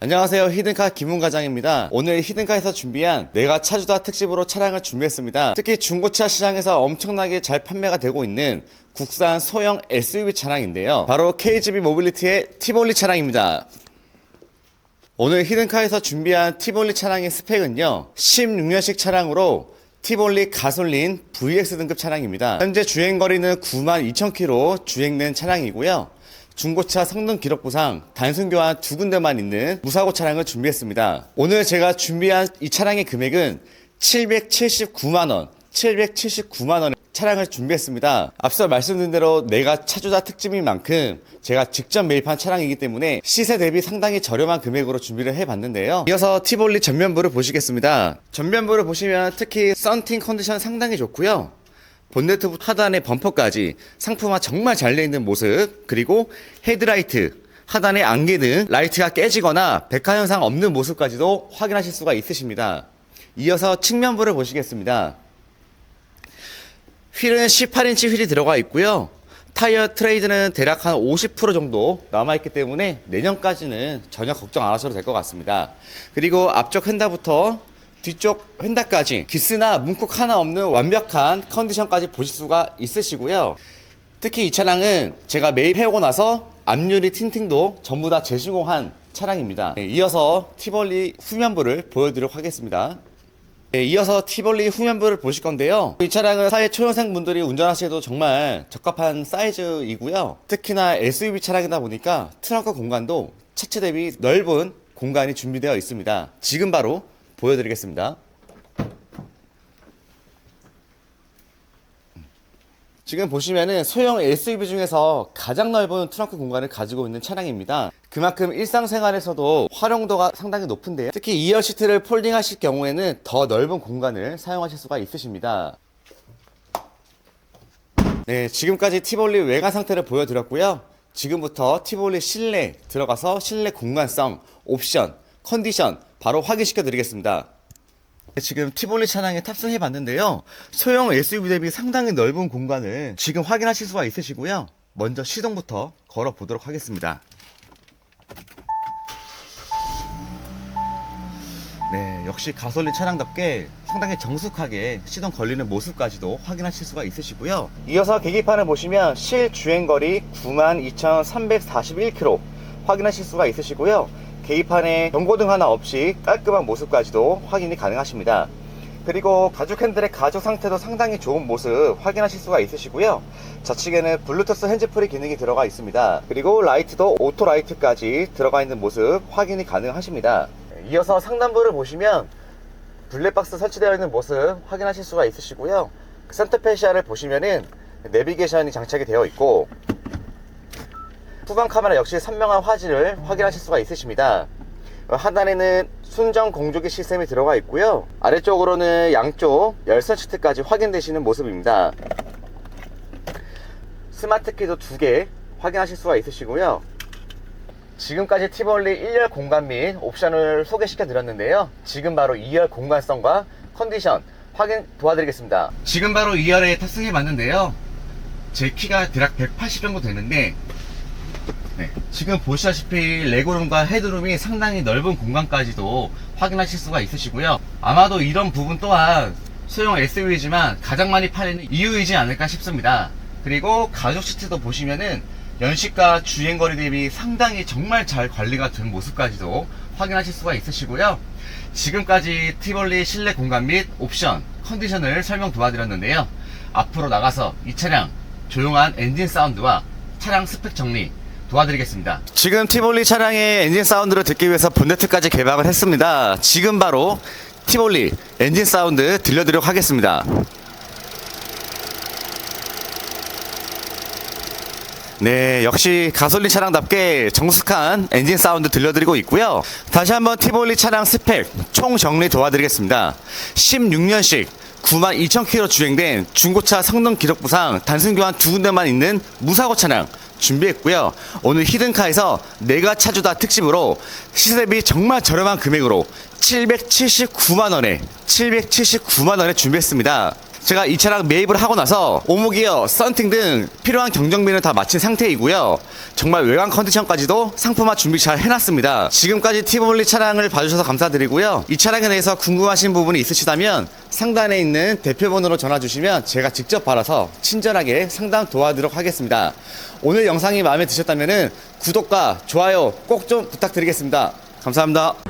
안녕하세요. 히든카 김문과장입니다. 오늘 히든카에서 준비한 내가 차주다 특집으로 차량을 준비했습니다. 특히 중고차 시장에서 엄청나게 잘 판매가 되고 있는 국산 소형 SUV 차량인데요. 바로 KGB 모빌리티의 티볼리 차량입니다. 오늘 히든카에서 준비한 티볼리 차량의 스펙은요. 16년식 차량으로 티볼리 가솔린 VX 등급 차량입니다. 현재 주행거리는 92,000km 주행된 차량이고요 중고차 성능 기록부상 단순 교환 두 군데만 있는 무사고 차량을 준비했습니다. 오늘 제가 준비한 이 차량의 금액은 779만원, 779만원의 차량을 준비했습니다. 앞서 말씀드린 대로 내가 차주자 특집인 만큼 제가 직접 매입한 차량이기 때문에 시세 대비 상당히 저렴한 금액으로 준비를 해봤는데요. 이어서 티볼리 전면부를 보시겠습니다. 전면부를 보시면 특히 썬팅 컨디션 상당히 좋고요. 본네트부터 하단의 범퍼까지 상품화 정말 잘 돼 있는 모습 그리고 헤드라이트 하단의 안개 등 라이트가 깨지거나 백화 현상 없는 모습까지도 확인하실 수가 있으십니다. 이어서 측면부를 보시겠습니다. 휠은 18인치 휠이 들어가 있고요. 타이어 트레이드는 대략 한 50% 정도 남아있기 때문에 내년까지는 전혀 걱정 안 하셔도 될 것 같습니다. 그리고 앞쪽 휀다부터 뒤쪽 휀다까지 기스나 문콕 하나 없는 완벽한 컨디션까지 보실 수가 있으시고요. 특히 이 차량은 제가 매입해오고 나서 앞유리 틴팅도 전부 다 재시공한 차량입니다. 네, 이어서 티벌리 후면부를 보여드리도록 하겠습니다. 네, 이어서 티볼리 후면부를 보실 건데요. 이 차량은 사회 초년생 분들이 운전하시기도 정말 적합한 사이즈이고요. 특히나 SUV 차량이다 보니까 트렁크 공간도 차체 대비 넓은 공간이 준비되어 있습니다. 지금 바로 보여드리겠습니다. 지금 보시면은 소형 SUV 중에서 가장 넓은 트렁크 공간을 가지고 있는 차량입니다. 그만큼 일상생활에서도 활용도가 상당히 높은데요. 특히 2열 시트를 폴딩 하실 경우에는 더 넓은 공간을 사용하실 수가 있으십니다. 네, 지금까지 티볼리 외관 상태를 보여드렸고요. 지금부터 티볼리 실내 들어가서 실내 공간성, 옵션, 컨디션 바로 확인시켜 드리겠습니다. 지금 티볼리 차량에 탑승해 봤는데요. 소형 SUV 대비 상당히 넓은 공간을 지금 확인하실 수가 있으시고요. 먼저 시동부터 걸어 보도록 하겠습니다. 네, 역시 가솔린 차량답게 상당히 정숙하게 시동 걸리는 모습까지도 확인하실 수가 있으시고요. 이어서 계기판을 보시면 실 주행거리 92,341km 확인하실 수가 있으시고요. 계기판에 경고등 하나 없이 깔끔한 모습까지도 확인이 가능하십니다. 그리고 가죽 핸들의 가죽 상태도 상당히 좋은 모습 확인하실 수가 있으시고요. 좌측에는 블루투스 핸즈프리 기능이 들어가 있습니다. 그리고 라이트도 오토 라이트까지 들어가 있는 모습 확인이 가능하십니다. 이어서 상단부를 보시면 블랙박스 설치되어 있는 모습 확인하실 수가 있으시고요. 센터페시아를 보시면은 내비게이션이 장착이 되어 있고 후방 카메라 역시 선명한 화질을 확인하실 수가 있으십니다. 하단에는 순정 공조기 시스템이 들어가 있고요. 아래쪽으로는 양쪽 열선 시트까지 확인되시는 모습입니다. 스마트 키도 두 개 확인하실 수가 있으시고요. 지금까지 티볼리 1열 공간 및 옵션을 소개시켜 드렸는데요. 지금 바로 2열 공간성과 컨디션 확인 도와드리겠습니다. 지금 바로 2열에 탑승해 봤는데요. 제 키가 대략 180 정도 되는데 네, 지금 보시다시피 레고룸과 헤드룸이 상당히 넓은 공간까지도 확인하실 수가 있으시고요. 아마도 이런 부분 또한 소형 SUV지만 가장 많이 팔리는 이유이지 않을까 싶습니다. 그리고 가죽 시트도 보시면은 연식과 주행거리 대비 상당히 정말 잘 관리가 된 모습까지도 확인하실 수가 있으시고요. 지금까지 티볼리 실내 공간 및 옵션, 컨디션을 설명 도와드렸는데요. 앞으로 나가서 이 차량 조용한 엔진 사운드와 차량 스펙 정리 도와드리겠습니다. 지금 티볼리 차량의 엔진 사운드를 듣기 위해서 본네트까지 개방을 했습니다. 지금 바로 티볼리 엔진 사운드 들려드리도록 하겠습니다. 네, 역시 가솔린 차량답게 정숙한 엔진 사운드 들려드리고 있고요. 다시 한번 티볼리 차량 스펙 총 정리 도와드리겠습니다. 16년식 92,000km 주행된 중고차 성능 기록부상 단순 교환 두 군데만 있는 무사고 차량 준비했고요. 오늘 히든카에서 내가 차주다 특집으로 시세 대비 정말 저렴한 금액으로 779만 원에 779만 원에 준비했습니다. 제가 이 차량 매입을 하고 나서 오목이어, 썬팅 등 필요한 경정비는 다 마친 상태이고요. 정말 외관 컨디션까지도 상품화 준비 잘 해놨습니다. 지금까지 티볼리 차량을 봐주셔서 감사드리고요. 이 차량에 대해서 궁금하신 부분이 있으시다면 상단에 있는 대표번호로 전화 주시면 제가 직접 받아서 친절하게 상담 도와드리도록 하겠습니다. 오늘 영상이 마음에 드셨다면 구독과 좋아요 꼭 좀 부탁드리겠습니다. 감사합니다.